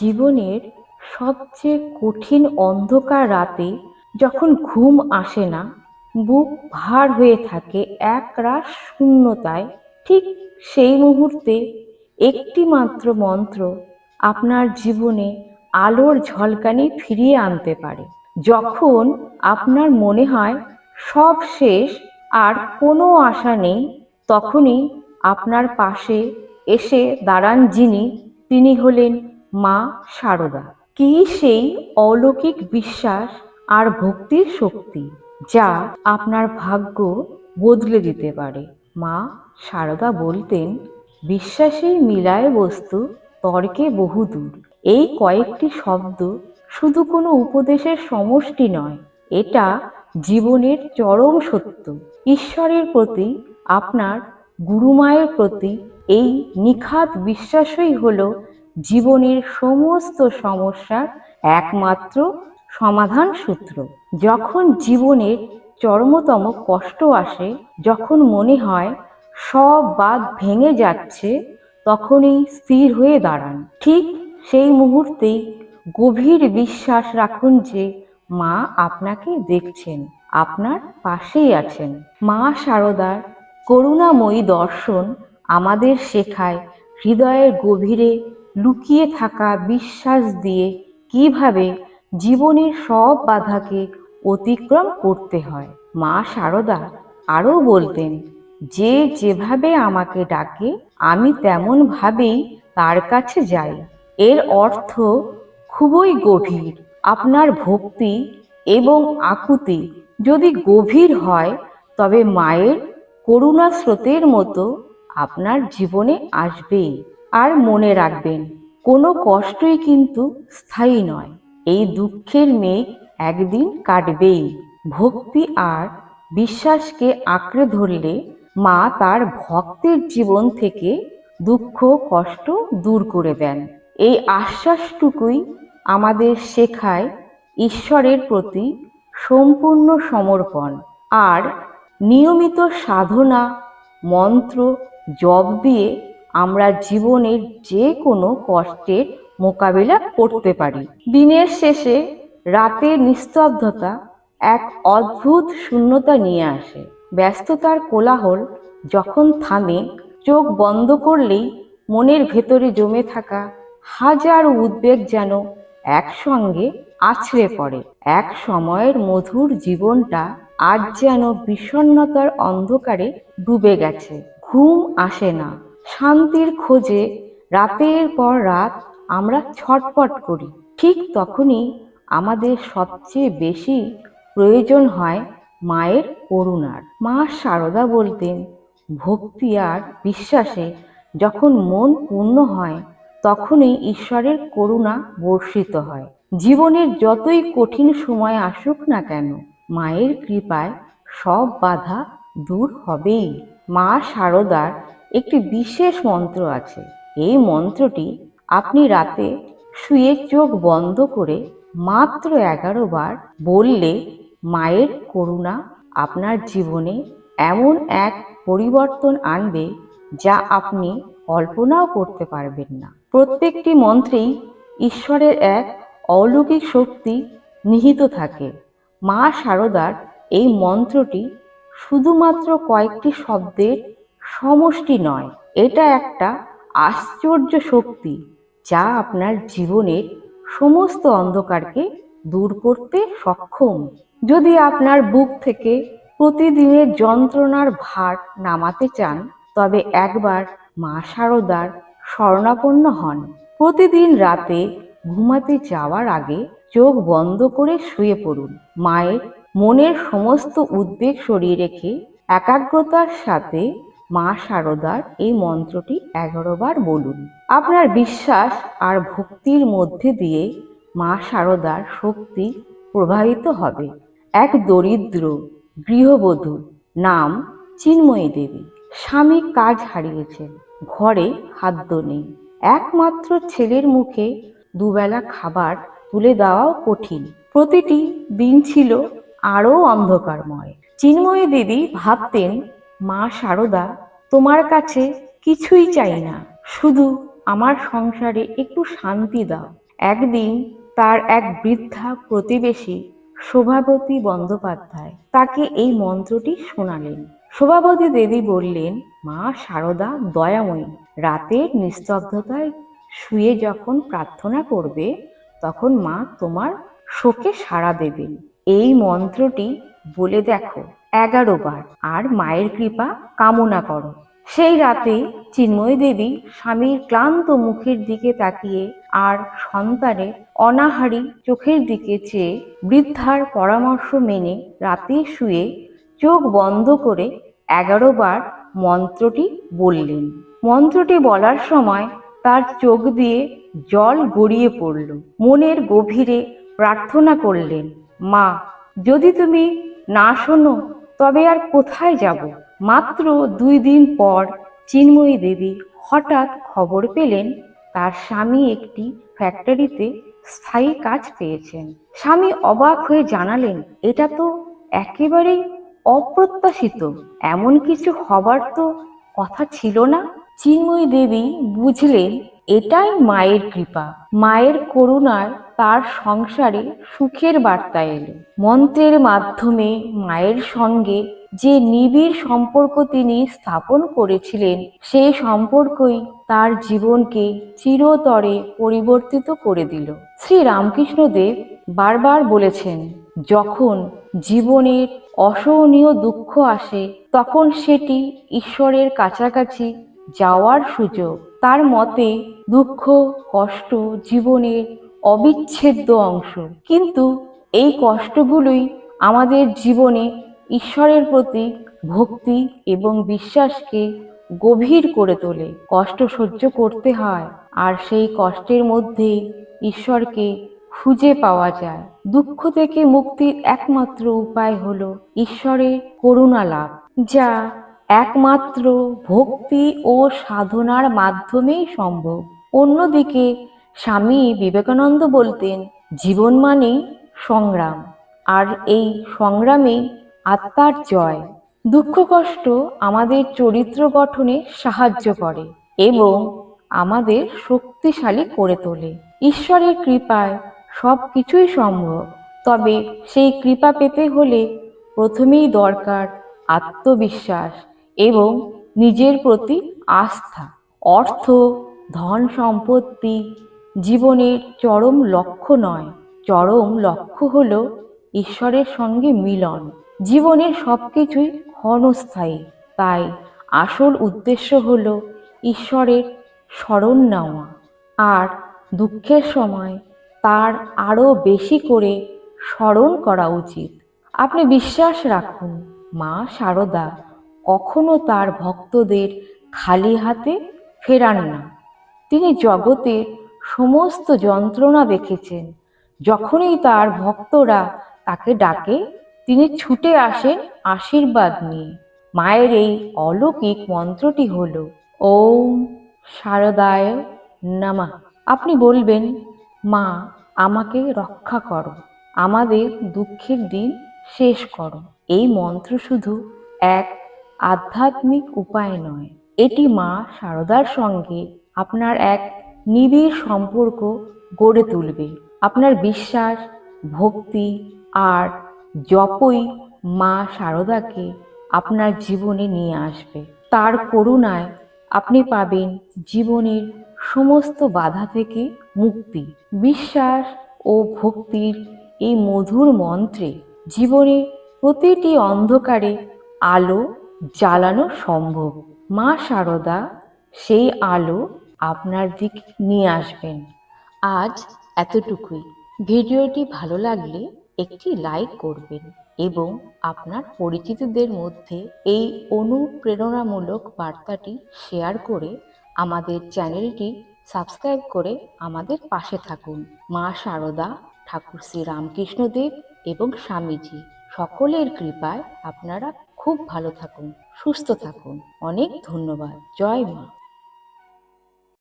জীবনের সবচেয়ে কঠিন অন্ধকার রাতে যখন ঘুম আসে না, বুক ভার হয়ে থাকে একরাশ শূন্যতায়। ঠিক সেই মুহূর্তে একটি মাত্র মন্ত্র আপনার জীবনে আলোর ঝলকানি ফিরিয়ে আনতে পারে। যখন আপনার মনে হয় সব শেষ আর কোনো আশা নেই, তখনই আপনার পাশে এসে দাঁড়ান যিনি, তিনি হলেন মা শারদা কি সেই অলৌকিক বিশ্বাস আর ভক্তির শক্তি যা আপনার ভাগ্য বদলে দিতে পারে? মা শারদা বলতেন বিশ্বাসেই মিলায় বস্তু তর্কে বহুদূর। এই কয়েকটি শব্দ শুধু কোনো উপদেশের সমষ্টি নয়, এটা জীবনের চরম সত্য। ঈশ্বরের প্রতি, আপনার গুরুমায়ের প্রতি এই নিখাত বিশ্বাসই হলো জীবনের সমস্ত সমস্যার একমাত্র সমাধান সূত্র যখন জীবনের চরমতম কষ্ট আসে, যখন মনে হয় সব বাদ ভেঙে যাচ্ছে, তখনই স্থির হয়ে দাঁড়ান। ঠিক সেই মুহূর্তেই গভীর বিশ্বাস রাখুন যে মা আপনাকে দেখছেন, আপনার পাশেই আছেন। মা শারদার করুণাময়ী দর্শন আমাদের শেখায়, হৃদয়ের গভীরে লুকিয়ে থাকা বিশ্বাস দিয়ে কীভাবে জীবনের সব বাধাকে অতিক্রম করতে হয়? মা শারদা আরও বলতেন, যে যেভাবে আমাকে ডাকে, আমি তেমনভাবেই তার কাছে যাই। এর অর্থ খুবই গভীর। আপনার ভক্তি এবং আকুতি যদি গভীর হয়, তবে মায়ের করুণা স্রোতের মতো আপনার জীবনে আসবেই। মনে রাখবেন, কোনো কষ্টই কিন্তু স্থায়ী নয়। এই দুঃখের মেঘ একদিন কাটবেই। ভক্তি আর বিশ্বাসকে আঁকড়ে ধরলে মা তার ভক্তের জীবন থেকে দুঃখ, কষ্ট দূর করে দেন। এই আশ্বাসটুকুই আমাদের শেখায় ঈশ্বরের প্রতি সম্পূর্ণ সমর্পণ আর নিয়মিত সাধনা, মন্ত্র, জপ দিয়ে আমরা জীবনের যে কোনো কষ্টের মোকাবিলা করতে পারি। দিনের শেষে রাতের নিস্তব্ধতা এক অদ্ভুত শূন্যতা নিয়ে আসে। ব্যস্ততার কোলাহল যখন থামে, চোখ বন্ধ করলেই মনের ভেতরে জমে থাকা হাজার উদ্বেগ যেন একসঙ্গে আছড়ে পড়ে। এক সময়ের মধুর জীবনটা আজ যেন বিষণ্ণতার অন্ধকারে ডুবে গেছে। ঘুম আসে না। শান্তির খোঁজে রাতের পর রাত আমরা ছটপট করি। ঠিক তখনই আমাদের সবচেয়ে বেশি প্রয়োজন হয় মায়ের করুণার। মা সারদা বলতেন, ভক্তি আর বিশ্বাসে যখন মন পূর্ণ হয়, তখনই ঈশ্বরের করুণা বর্ষিত হয়। জীবনের যতই কঠিন সময় আসুক না কেন, মায়ের কৃপায় সব বাধা দূর হবেই। মা শারদার একটি বিশেষ মন্ত্র আছে। এই মন্ত্রটি আপনি রাতে শুয়ে চোখ বন্ধ করে মাত্র এগারো বার বললে, মায়ের করুণা আপনার জীবনে এমন এক পরিবর্তন আনবে যা আপনি কল্পনাও করতে পারবেন না। প্রত্যেকটি মন্ত্রেই ঈশ্বরের এক অলৌকিক শক্তি নিহিত থাকে। মা শারদার এই মন্ত্রটি শুধুমাত্র কয়েকটি শব্দের সমষ্টি নয়। এটা একটা আশ্চর্য শক্তি যা আপনার জীবনের সমস্ত অন্ধকারকে দূর করতে সক্ষম। যদি আপনার বুক থেকে প্রতিদিনের যন্ত্রণার ভার নামাতে চান, তবে একবার মা শারদার স্বর্ণাপন্ন হন। প্রতিদিন রাতে ঘুমাতে যাওয়ার আগে চোখ বন্ধ করে শুয়ে পড়ুন। মায়ের মনের সমস্ত উদ্বেগ সরিয়ে রেখে একাগ্রতার সাথে মা শারদার এই মন্ত্রটি এগারো বার বলুন। আপনার বিশ্বাস আর ভক্তির মধ্যে দিয়ে মা শারদার শক্তি প্রবাহিত হবে। এক দরিদ্র গৃহবধূ নাম চিন্ময়ী দেবী। স্বামী কাজ হারিয়েছেন, ঘরে খাদ্য নেই। একমাত্র ছেলের মুখে দুবেলা খাবার তুলে দেওয়াও কঠিন। প্রতিটি দিন ছিল আরও অন্ধকারময়। চিন্ময়ী দেবী ভাবতেন মা শারদা তোমার কাছে কিছুই চাই না। শুধু আমার সংসারে একটু শান্তি দাও। একদিন তার এক বৃদ্ধা প্রতিবেশী শোভাবতী বন্দ্যোপাধ্যায় তাকে এই মন্ত্রটি শোনালেন। শোভাবতী দেবী বললেন, মা শারদা দয়াময়ী রাতের নিস্তব্ধতায় শুয়ে যখন প্রার্থনা করবে, তখন মা তোমার শোকে সাড়া দেবেন। এই মন্ত্রটি বলে দেখো। এগারো বার। আর মায়ের কৃপা কামনা করো। সেই রাতে চিন্ময় দেবী স্বামীর ক্লান্ত মুখের দিকে তাকিয়ে আর সন্তানের অনাহারী চোখের দিকে চেয়ে বৃদ্ধার পরামর্শ মেনে রাতে শুয়ে চোখ বন্ধ করে এগারো বার মন্ত্রটি বললেন। মন্ত্রটি বলার সময় তার চোখ দিয়ে জল গড়িয়ে পড়ল। মনের গভীরে প্রার্থনা করলেন, মা, যদি তুমি না শোনো তবে আর কোথায় যাব? মাত্র দুই দিন পর চিন্ময়ী দেবী হঠাৎ খবর পেলেন, তার স্বামী একটি ফ্যাক্টরিতে স্থায়ী কাজ পেয়েছেন। স্বামী অবাক হয়ে জানালেন, এটা তো একেবারেই অপ্রত্যাশিত। এমন কিছু হবার তো কথা ছিল না? চিন্ময়ী দেবী বুঝলেন, এটাই মায়ের কৃপা। মায়ের করুণায় তার সংসারে সুখের বার্তা এলো। মন্ত্রের মাধ্যমে মায়ের সঙ্গে যে নিবিড় সম্পর্ক তিনি স্থাপন করেছিলেন সেই সম্পর্কই তার জীবনকে চিরতরে পরিবর্তিত করে দিল। শ্রী রামকৃষ্ণদেব বারবার বলেছেন, যখন জীবনের অসহনীয় দুঃখ আসে, তখন সেটি ঈশ্বরের কাছাকাছি যাওয়ার সুযোগ। তার মতে দুঃখ, কষ্ট জীবনের অবিচ্ছেদ্য অংশ। কিন্তু এই কষ্টগুলোই আমাদের জীবনে ঈশ্বরের প্রতি ভক্তি এবং বিশ্বাসকে গভীর করে তোলে। কষ্ট সহ্য করতে হয় আর সেই কষ্টের মধ্যেই ঈশ্বরকে খুঁজে পাওয়া যায়। দুঃখ থেকে মুক্তির একমাত্র উপায় হলো ঈশ্বরের করুণা লাভ, যা একমাত্র ভক্তি ও সাধনার মাধ্যমেই সম্ভব। অন্যদিকে স্বামী বিবেকানন্দ বলতেন, জীবন মানেই সংগ্রাম, আর এই সংগ্রামেই আত্মার জয়। দুঃখ কষ্ট আমাদের চরিত্র গঠনে সাহায্য করে এবং আমাদের শক্তিশালী করে তোলে। ঈশ্বরের কৃপায় সব কিছুই সম্ভব। তবে সেই কৃপা পেতে হলে প্রথমেই দরকার আত্মবিশ্বাস এবং নিজের প্রতি আস্থা, অর্থ ধন সম্পত্তি জীবনের চরম লক্ষ্য নয়। চরম লক্ষ্য হল ঈশ্বরের সঙ্গে মিলন। জীবনের সব কিছুই ক্ষণস্থায়ী। তাই আসল উদ্দেশ্য হল ঈশ্বরের স্মরণ নেওয়া। আর দুঃখের সময় তার আরও বেশি করে স্মরণ করা উচিত। আপনি বিশ্বাস রাখুন, মা শারদা কখনো তার ভক্তদের খালি হাতে ফেরান না। তিনি জগতের সমস্ত যন্ত্রণা দেখেছেন। যখনই তার ভক্তরা তাকে ডাকে, তিনি ছুটে আসেন আশীর্বাদ নিয়ে। মায়ের এই অলৌকিক মন্ত্রটি হল, ওম শারদায় নামা। আপনি বলবেন, মা, আমাকে রক্ষা করো। আমাদের দুঃখের দিন শেষ করো। এই মন্ত্র শুধু এক আধ্যাত্মিক উপায় নয়। এটি মা শারদার সঙ্গে আপনার এক নিবিড় সম্পর্ক গড়ে তুলবে। আপনার বিশ্বাস, ভক্তি আর জপই মা শারদাকে আপনার জীবনে নিয়ে আসবে। তার করুণায় আপনি পাবেন জীবনের সমস্ত বাধা থেকে মুক্তি। বিশ্বাস ও ভক্তির এই মধুর মন্ত্রে জীবনে প্রতিটি অন্ধকারে আলো জ্বালানো সম্ভব। মা শারদা সেই আলো আপনার দিক নিয়ে আসবেন। আজ এতটুকুই। ভিডিওটি ভালো লাগলে একটি লাইক করবেন এবং আপনার পরিচিতদের মধ্যে এই অনুপ্রেরণামূলক বার্তাটি শেয়ার করে আমাদের চ্যানেলটি সাবস্ক্রাইব করে আমাদের পাশে থাকুন। মা শারদা ঠাকুর শ্রী রামকৃষ্ণদেব এবং স্বামীজি, সকলের কৃপায় আপনারা খুব ভালো থাকুন, সুস্থ থাকুন। অনেক ধন্যবাদ। জয় মা।